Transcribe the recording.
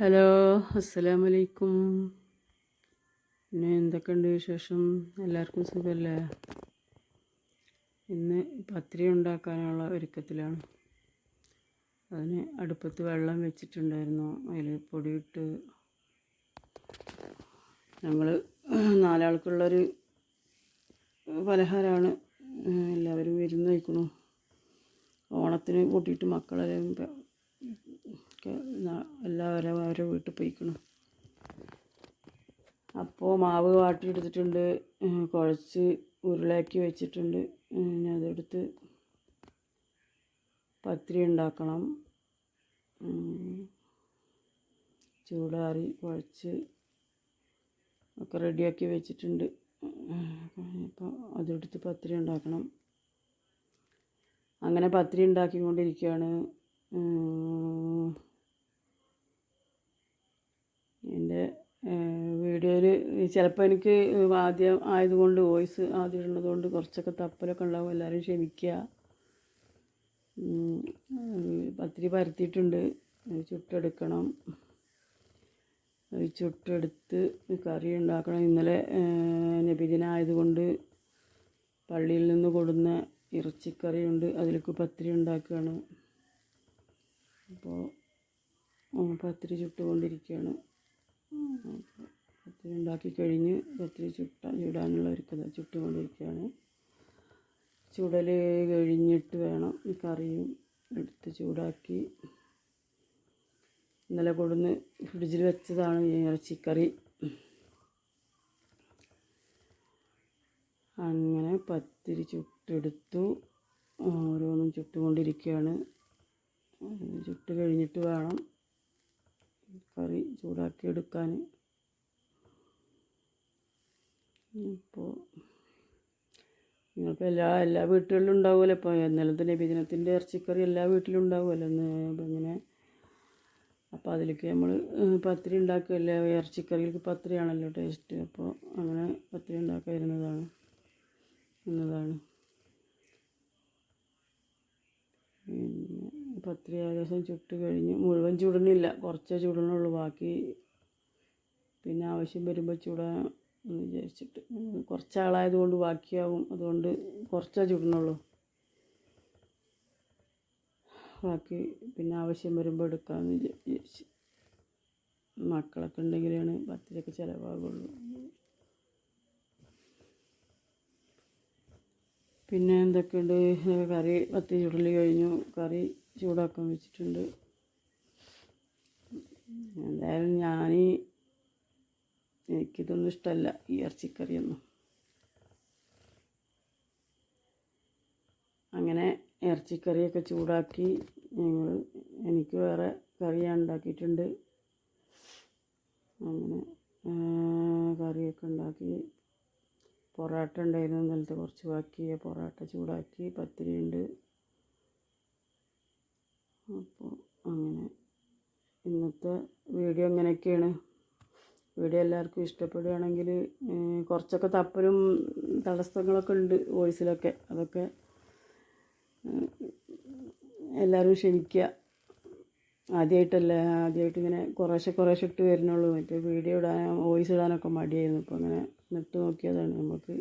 Hello അസ്സലാമു വലൈക്കും പിന്നെ എന്തൊക്കെയുണ്ട് വിശേഷം? എല്ലാവർക്കും സുഖമല്ലേ ഇന്ന് പത്തിരി ഉണ്ടാക്കാനുള്ള ഒരുക്കത്തിലാണ്. അതിന് അടുപ്പത്ത് വെള്ളം വെച്ചിട്ടുണ്ടായിരുന്നു. അതിൽ പൊടിയിട്ട് ഞങ്ങൾ നാലാൾക്കുള്ളൊരു പലഹാരമാണ്. എല്ലാവരും വിരുന്ന് വയ്ക്കണു ഓണത്തിന് കൂട്ടിയിട്ട് മക്കളെല്ലാം എല്ലാവരും അവരെ വീട്ടിൽ പോയിക്കണം. അപ്പോൾ മാവ് വാട്ടി എടുത്തിട്ടുണ്ട് കുഴച്ച് ഉരുളയാക്കി വെച്ചിട്ടുണ്ട് ഞാൻ അതെടുത്ത് പത്തിരി ഉണ്ടാക്കണം. ചൂടാറി കുഴച്ച് ഒക്കെ റെഡിയാക്കി വെച്ചിട്ടുണ്ട്. അപ്പോൾ അതെടുത്ത് പത്തിരി ഉണ്ടാക്കണം. അങ്ങനെ പത്തിരി ഉണ്ടാക്കിക്കൊണ്ടിരിക്കുകയാണ്. വീഡിയോയിൽ ചിലപ്പോൾ എനിക്ക് ആദ്യം ആയതുകൊണ്ട് വോയിസ് ആദ്യം കൊണ്ട് കുറച്ചൊക്കെ തപ്പലൊക്കെ ഉണ്ടാവും. എല്ലാവരും ക്ഷമിക്കുക പത്തിരി പരത്തിയിട്ടുണ്ട്. ചുട്ടെടുക്കണം. ചുട്ടെടുത്ത് കറി ഉണ്ടാക്കണം. ഇന്നലെ നബിദിന ആയതുകൊണ്ട് പള്ളിയിൽ നിന്ന് കൊടുന്ന ഇറച്ചിക്കറിയുണ്ട്. അതിലേക്ക് പത്തിരി ഉണ്ടാക്കുകയാണ്. അപ്പോൾ പത്തിരി ചുട്ടുകൊണ്ടിരിക്കുകയാണ്. അപ്പോൾ പത്തിരി ഉണ്ടാക്കി കഴിഞ്ഞ് പത്തിരി ചുട്ട ചുടാനുള്ള ഒരുക്കത ചുട്ടുകൊണ്ടിരിക്കുകയാണ്. ചുടൽ കഴിഞ്ഞിട്ട് വേണം ഈ കറിയും എടുത്ത് ചൂടാക്കി. ഇന്നലെ കൊടുന്ന് ഫ്രിഡ്ജിൽ വെച്ചതാണ് ഈ ഇറച്ചിക്കറി. അങ്ങനെ പത്തിരി ചുട്ടെടുത്തു. ഓരോന്നും ചുട്ടുകൊണ്ടിരിക്കുകയാണ്. ചുട്ട് കഴിഞ്ഞിട്ട് വേണം കറി ചൂടാക്കി എടുക്കാൻ. ഇപ്പോൾ നിങ്ങൾക്ക് എല്ലാ എല്ലാ വീട്ടുകളിലും ഉണ്ടാവുമല്ലോ ഇപ്പോൾ ഇന്നലത്തെ നബിദിനത്തിന്റെ ഇറച്ചിക്കറി എല്ലാ വീട്ടിലും ഉണ്ടാവുമല്ലോ ഇന്ന്. അപ്പം ഇങ്ങനെ അപ്പോൾ അതിലേക്ക് നമ്മൾ പത്തിരി ഉണ്ടാക്കുകയല്ലേ ഇറച്ചിക്കറികൾക്ക് പത്തിരിയാണല്ലോ ടേസ്റ്റ്. അപ്പോൾ അങ്ങനെ പത്തിരി ഉണ്ടാക്കാതിരുന്നതാണ് എന്നതാണ് പിന്നെ പത്തിരി ഏകദേശം ചുട്ട് കഴിഞ്ഞ് മുഴുവൻ ചുടണില്ല. കുറച്ചേ ചുടണുള്ളൂ. ബാക്കി പിന്നെ ആവശ്യം വരുമ്പോൾ ചുടാൻ എന്ന് വിചാരിച്ചിട്ട്. കുറച്ച് ആളായതുകൊണ്ട് ബാക്കിയാവും. അതുകൊണ്ട് കുറച്ചേ ചുടണുള്ളൂ ബാക്കി പിന്നെ ആവശ്യം വരുമ്പോൾ എടുക്കാമെന്ന് വിചാരിച്ച്. മക്കളൊക്കെ ഉണ്ടെങ്കിലാണ് പത്തിരിയൊക്കെ ചിലവാകുള്ളൂ. പിന്നെ എന്തൊക്കെയുണ്ട്? കറി പത്തി ചുടൽ കഴിഞ്ഞു. കറി ചൂടാക്കാൻ വെച്ചിട്ടുണ്ട്. എന്തായാലും ഞാൻ എനിക്കിതൊന്നും ഇഷ്ടമല്ല ഈ ഇറച്ചിക്കറിയൊന്നും. അങ്ങനെ ഇറച്ചിക്കറിയൊക്കെ ചൂടാക്കി ഞങ്ങൾ എനിക്ക് വേറെ കറിയാണ് ഉണ്ടാക്കിയിട്ടുണ്ട്. അങ്ങനെ കറിയൊക്കെ ഉണ്ടാക്കി. പൊറോട്ട ഉണ്ടായിരുന്നു ഇന്നലത്തെ കുറച്ച് ബാക്കി. പൊറോട്ട ചൂടാക്കി പത്തിരി ഉണ്ട്. അപ്പോൾ അങ്ങനെ ഇന്നത്തെ വീഡിയോ ഇങ്ങനെയൊക്കെയാണ് വീഡിയോ എല്ലാവർക്കും ഇഷ്ടപ്പെടുകയാണെങ്കിൽ കുറച്ചൊക്കെ തപ്പലും തടസ്സങ്ങളൊക്കെ ഉണ്ട് വോയിസിലൊക്കെ. അതൊക്കെ എല്ലാവരും ക്ഷമിക്കുക. ആദ്യമായിട്ടല്ലേ ആദ്യമായിട്ട് ഇങ്ങനെ കുറേശ്ശെ കുറേശ്ശെ ഇട്ട് വരുന്നുള്ളൂ. മറ്റേ വീഡിയോ ഇടാൻ വോയിസ് ഇടാനൊക്കെ മടിയായിരുന്നു. ഇപ്പോൾ അങ്ങനെ നിട്ട് നോക്കിയതാണ്. നമുക്ക്